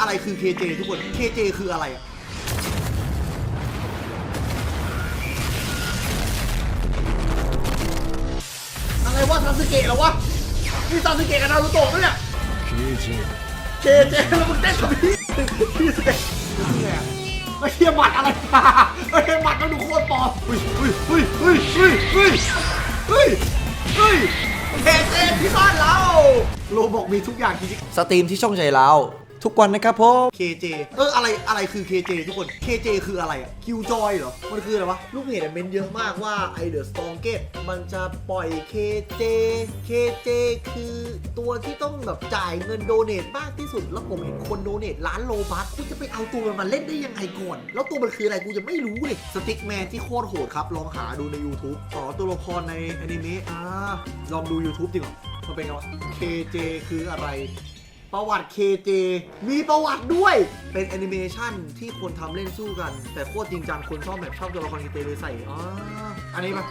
อะไรคือ KJ ทุกคน KJ คืออะไรอะอะไรวะซาสึเกะเหรอวะนี่ซาสึเกะกับนารูโตะปะเนี่ย KJ KJ แล้วมึงเต้นกับพี่พี่สเต็ปนี่ไงไม่เทียหมัดอะไรมาไม่เทียหมัดมันดูโคตรปลอมเฮ้ยเฮ้ยเฮ้ยเฮ้ยเฮ้ยเฮ้ยเฮ้ยเฮ้ยเคเจที่บ้านเราโลบอกมีทุกอย่างจริงสตรีมที่ช่องใจเรา ทุกวันนะครับผม KJ เอออะไรอะไรคือ KJ ทุกคน KJ คืออะไรอะคิวจอยเหรอ มันคืออะไรวะ ลูกเพจอะเมนเยอะมากว่าไอเดอะสตองเกตมันจะปล่อย KJ KJ คือตัวที่ต้องแบบจ่ายเงินโดเนทมากที่สุด แล้วผมเห็นคนโดเนทล้านโลบัคคุณจะไปเอาตัวมันมาเล่นได้ยังไงก่อน แล้วตัวมันคืออะไรกูยังไม่รู้เลยสติ๊กแมนที่โคตรโหดครับ ลองหาดูใน YouTube ต่อตัวละครในอนิเมะอ่าลองดู YouTube จริงเหรอมันเป็นไงวะ KJ คืออะไร ประวัติ KJ มีประวัติด้วย เป็นแอนิเมชันที่คนทำเล่นสู้กัน แต่โคตรจริงจังคนชอบแบบชอบตัวละคร KJ เลยใส่อ๋ออันนี้ปะ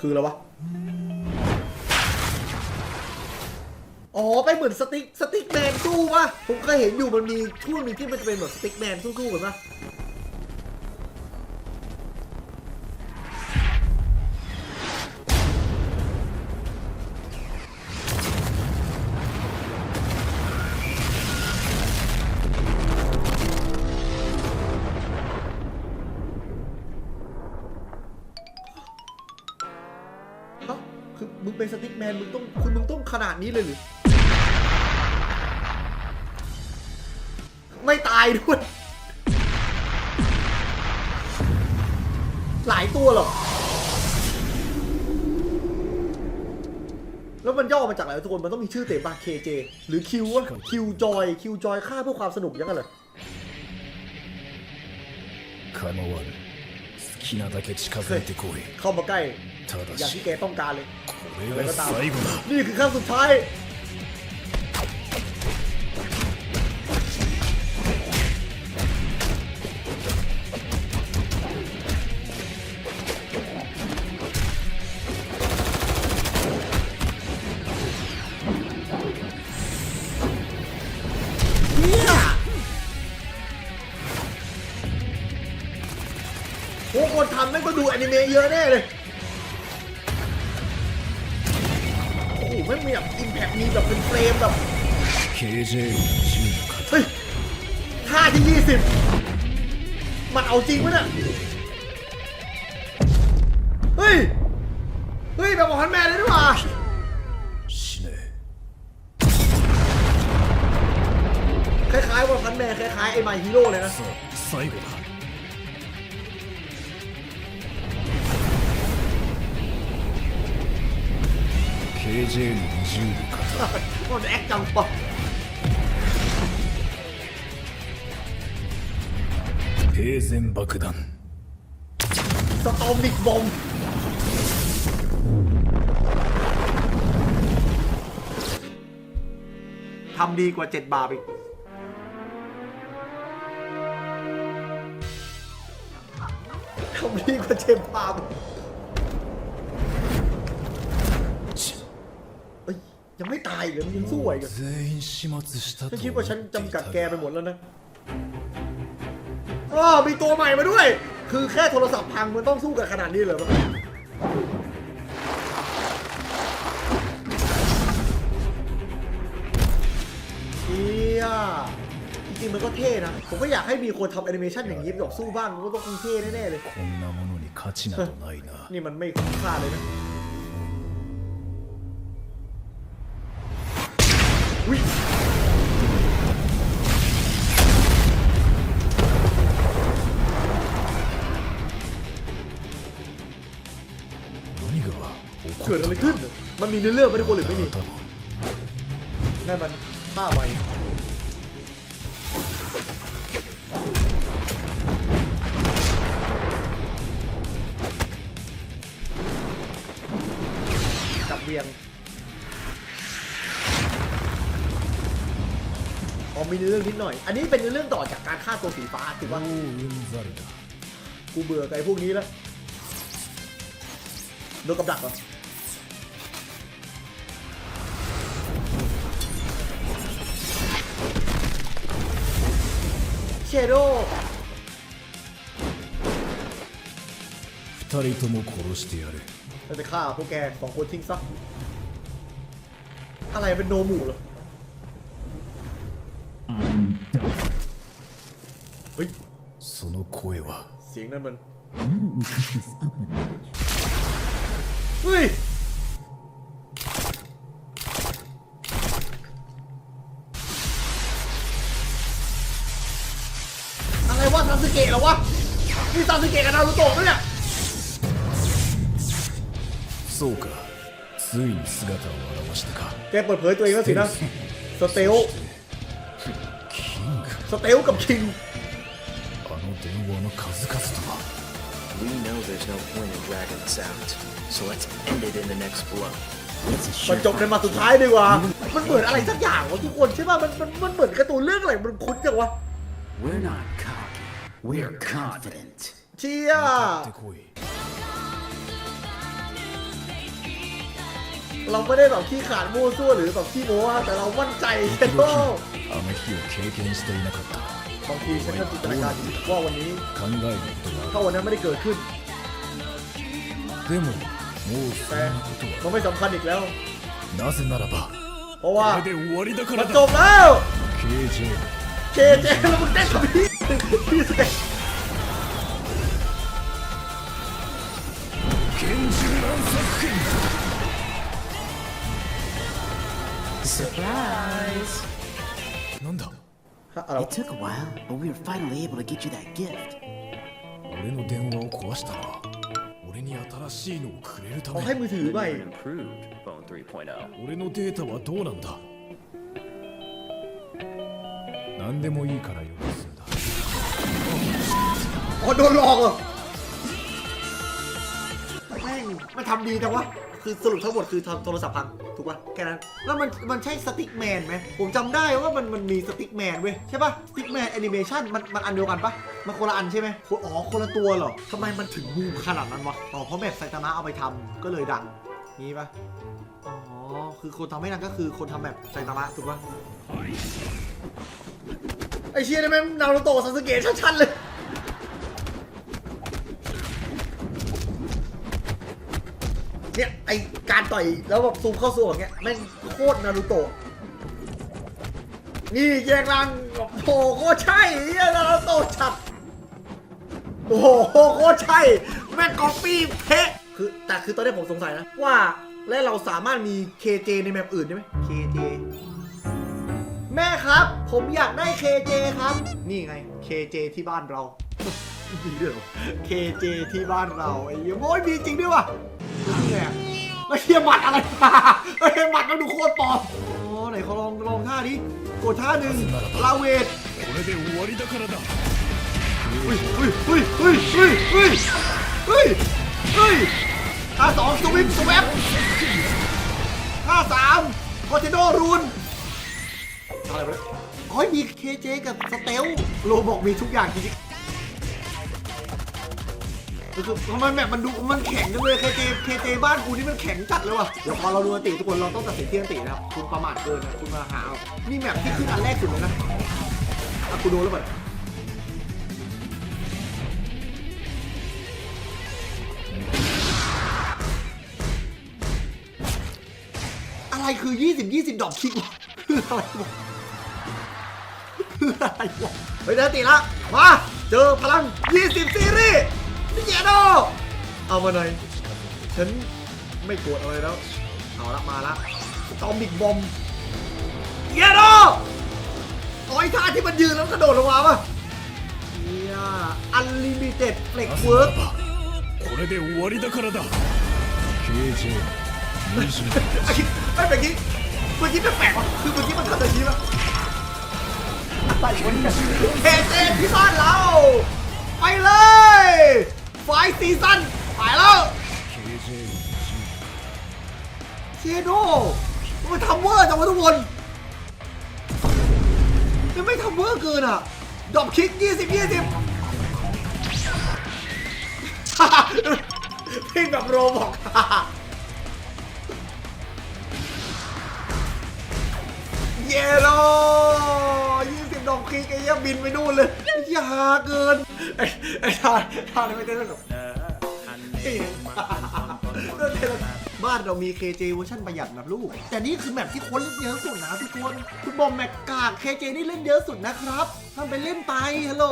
คืออะไรวะ อ๋อไปเหมือนสติ๊กสติ๊กแมนสู้ปะผมเคยเห็นอยู่มันมีช่วงหนึงที่มันจะเป็นแบบสติ๊กแมนสู้ๆกันปะ มึงเป็นสติ๊กแมนมึงต้องคุณมึงต้องขนาดนี้เลยหรือไม่ตายด้วย หลายตัวหรอ แล้วมันย่อมาจากอะไรทุกคน มันต้องมีชื่อเต็มป้าง KJ หรือคิววะคิวจอยคิวจอยฆ่าเพื่อความสนุกยังไงเลยเข้ามาใกล้อย่างที่แกต้องการเลย อะไรก็ตามนี่คือขั้นสุดท้ายโอ้คนทำแม่งก็ดูอนิเมะเยอะแน่เลย ไม่มีแบบอิมแพคมีแบบเป็นเฟรมแบบเฮ้ยท่าที่ 20 มันเอาจริงปะเนี่ยเฮ้ย เฮ้ย แบบของฮันแมนเลยดีกว่าคล้ายๆว่าฮันแมนคล้ายๆไอ้มฮีโร่เลยนะ AJ の20の方これえっちゃんぽ平然爆弾ストーミックボンทำดีกว่าเจ็ดบาทอีกทำดีกว่าเจ็ดบาท ยังไม่ตายเลยยังสู้ไหวเหรอฉันคิดว่าฉันจำกัดแกไปหมดแล้วนะอ๋อมีตัวใหม่มาด้วย คือแค่โทรศัพท์พังมันต้องสู้กันขนาดนี้เหรอเฮียจริงมันก็เท่นะ ผมก็อยากให้มีคนทำแอนิเมชันอย่างนี้หยอกสู้บ้างมันก็ต้องเท่แน่ๆเลย นี่มันไม่คุ้มค่าเลยนะ เกิดอะไรขึ้น มันมีเนื้อเรื่องไม่ได้คนหรือไม่มีนั่นมันฆ่าไปจับเบียงอ๋อมีเรื่องนิดหน่อย อันนี้เป็นเรื่องต่อจากการฆ่าตัวสีฟ้าถือว่ากูเบื่อไอ้พวกนี้แล้วโดนกับดักเหรอ โด 二人とも殺してやる เราจะฆ่าพวกแกสองคนทิ้งซะอะไรเป็นโนหมู่เหรอเฮ้ย その声は เสียงนั่นมัน เฮ้ย วะซาสึเกะเหรอวะ นี่ซาสึเกะกับนารูโตะด้วยเนี่ย そうかついに姿を現したか แกเปิดเผยตัวเองแล้วสินะ สเตล キング สเตลกับคิง あの電話の数々とは We know there's no point in dragging this out, so let's end it in the next blow. It's a มันจบใน surefire มาสุดท้ายดีกว่า มันเหมือนอะไรสักอย่างวะทุกคนใช่ป่ะ มันมันมันเหมือนการ์ตูนเรื่องอะไร มันคุ้นจังวะ We're not cocky. We're confident. เชีย ってこい เราไม่ได้แบบขี้ขลาดมั่วซั่วหรือแบบขี้โม้อะแต่เรามั่นใจแค่โต あの日を経験していなかった บางทีฉันก็จินตนาการอยู่ว่าวันนี้ 考えることが ถ้าวันนั้นไม่ได้เกิดขึ้น でももうそ แต่ んなことは มันไม่สำคัญอีกแล้ว なぜならば เพราะว่า これで終わりだか มั ら นจบ だ แล้ว KJ เคเจแล้วมึงเต้นกับพี่พี่ took a while, but we were finally able to get you that gift. 俺の電話を壊したのは俺に新しいのをくれるた เขา め ให้มือถือ The ใหม่ new and improved Bone 3.0. 俺のデータはどうなんだ何でもいいから用意するんだ อ๋อโดนหลอกเหรอแม่งมันทำดีจังวะ คือสรุปทั้งหมดคือทำโทรศัพท์พังถูกป่ะแค่นั้น แล้วมันมันใช่สติ๊กแมนไหมผมจำได้ว่ามันมันมีสติ๊กแมนเว้ยใช่ป่ะสติ๊กแมนแอนิเมชันมันมันอันเดียวกันปะมันคนละอันใช่ไหมคนอ๋อคนละตัวเหรอทำไมมันถึงบูมขนาดนั้นวะอ๋อเพราะแบบไซตามะเอาไปทำก็เลยดังงี้ปะอ๋อคือคนทำให้ดังก็คือคนทำแบบไซตามะถูกป่ะไอเชียนี่แม่งนารูโตะซาสึเกะชัดๆเลย เนี่ยไอการต่อยแล้วแบบซูมเข้าซูมอย่างเงี้ยแม่งโคตรนารูโตะนี่แยกล่างโอ้โหโคตรใช่เฮียนารูโตะชัดโอ้โหโคตรใช่แม่งก๊อปปี้เป๊ะคือแต่คือตอนนี้ผมสงสัยนะว่าและเราสามารถมี KJ ในแมปอื่นได้ไหม KJ แม่ครับ ผมอยากได้ KJ ครับ นี่ไง KJ ที่บ้านเรา มีด้วยเหรอ KJ ที่บ้านเราไอ้เหี้ยโอ้ยมีจริงด้วยว่ะนี่ไงแล้วเฮียหมัดอะไรมาเฮ้ยหมัดมันดูโคตรปลอมอ๋อไหนเขาลองลองท่าดิกดท่าหนึ่งลาเวท これで終わりだからだ เฮ้ยเฮ้ยเฮ้ยเฮ้ยเฮ้ยเฮ้ยเฮ้ยเฮ้ยท่าสองสวิปสวปท่าสามคอร์ติโดรูนอะไรไปเนี่ยอ๋อมี KJ กับสเตลโลบอกมีทุกอย่างจริงๆ คือทำไมแมปมันดูมันแข็งจังเลยเคเจเคเจบ้านกูนี่มันแข็งจัดเลยว่ะเดี๋ยวพอเราดูอันติทุกคนเราต้องตัดสินที่อันตินะครับคุณประมาทเกินนะคุณมาหาเอานี่แมปที่ขึ้นอันแรกสุดเลยนะอะกูดูแล้วเปิดอะไรคือ 20 20 ดอกคิกคืออะไรวะคืออะไรวะเฮ้ยเดินติละมาเจอพลัง 20 ซีรีส์ เยโดเอามาหน่อย ฉันไม่โกรธอะไรแล้ว เอาละมาละตอมิกบอมเยโดโอ้ยท่าที่มันยืนแล้วกระโดดลงมาป่ะเนี่ยอันลิมิเต็ดเฟล็ก なぜ เวิ な ร์ ら ก ばこれで終わりだからだ KJ 20ไม่เป็นกี้เมื่อกี้แปลกๆว่ะคือเมื่อกี้มันทำแต่ทีละอะไรวะเนี่ยเทเจที่บ้านเรา ไปเลย ไฟซีซั่นไปแล้วเชโดมันทำเวอร์จังวะทุกคนมันไม่ทำเวอร์เกินอะดอปคิก 20 20พี่แบบโรบอกเยโร กิ๊กไอ้เหี้ยบินไปนู่นเลยไอ้เหี้ยฮาเกินไอ้ไอ้ทานทานไม่ได้แบบบ้านเรามี KJ เวอร์ชันประหยัดนะลูก แต่นี่คือแมปที่คนเล่นเยอะสุดนะทุกคน คุณบอมแม็กาก KJ นี่เล่นเยอะสุดนะครับทำไปเล่นไปฮัลโหล